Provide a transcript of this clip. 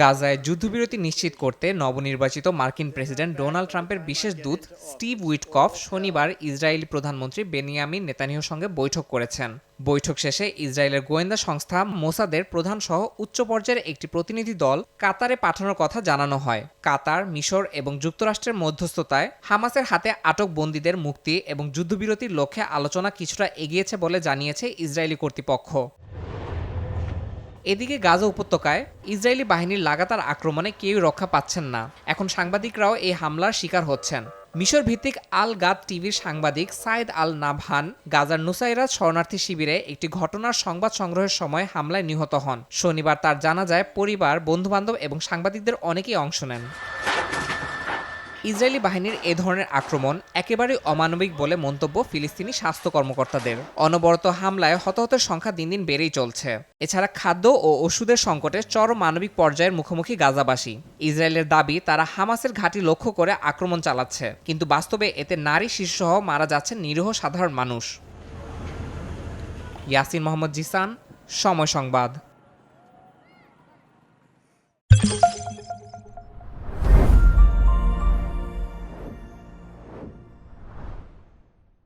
গাজায় যুদ্ধবিরতি নিশ্চিত করতে নবনির্বাচিত মার্কিন প্রেসিডেন্ট ডোনাল্ড ট্রাম্পের বিশেষ দূত স্টিভ উইটকফ শনিবার ইসরায়েলি প্রধানমন্ত্রী বেনিয়ামিন নেতানিয়াহুর সঙ্গে বৈঠক করেছেন। বৈঠক শেষে ইসরায়েলের গোয়েন্দা সংস্থা মোসাদের প্রধান সহ উচ্চ পর্যায়ের একটি প্রতিনিধি দল কাতারে পাঠানোর কথা জানানো হয়। কাতার মিশর এবং যুক্তরাষ্ট্রের মধ্যস্থতায় হামাসের হাতে আটক বন্দীদের মুক্তি এবং যুদ্ধবিরতির লক্ষ্যে আলোচনা কিছুটা এগিয়েছে বলে জানিয়েছে ইসরায়েলি কর্তৃপক্ষ। এদিকে গাজা উপত্যকায় ইসরায়েলি বাহিনীর লাগাতার আক্রমণে কেউ রক্ষা পাচ্ছেন না। এখন সাংবাদিকরাও এই হামলার শিকার হচ্ছেন। মিশর ভিত্তিক আল গাদ টিভির সাংবাদিক সাইদ আল নাভান গাজার নুসাইরাজ শরণার্থী শিবিরে একটি ঘটনার সংবাদ সংগ্রহের সময় হামলায় নিহত হন। শনিবার তার জানা যায় পরিবার, বন্ধুবান্ধব এবং সাংবাদিকদের অনেকেই অংশ নেন। ইসরায়েলি বাহিনীর এ ধরনের আক্রমণ একেবারেই অমানবিক বলে মন্তব্য ফিলিস্তিনি স্বাস্থ্য কর্মকর্তাদের। অনবরত হামলায় হতাহতের সংখ্যা দিন দিন বেড়েই চলছে। এছাড়া খাদ্য ও ওষুধের সংকটে চরম মানবিক পর্যায়ের মুখোমুখি গাজাবাসী। ইসরায়েলের দাবি, তারা হামাসের ঘাঁটি লক্ষ্য করে আক্রমণ চালাচ্ছে, কিন্তু বাস্তবে এতে নারী, শিশুসহ মারা যাচ্ছেন নিরীহ সাধারণ মানুষ। ইয়াসিন মোহাম্মদ জিসান, সময় সংবাদ।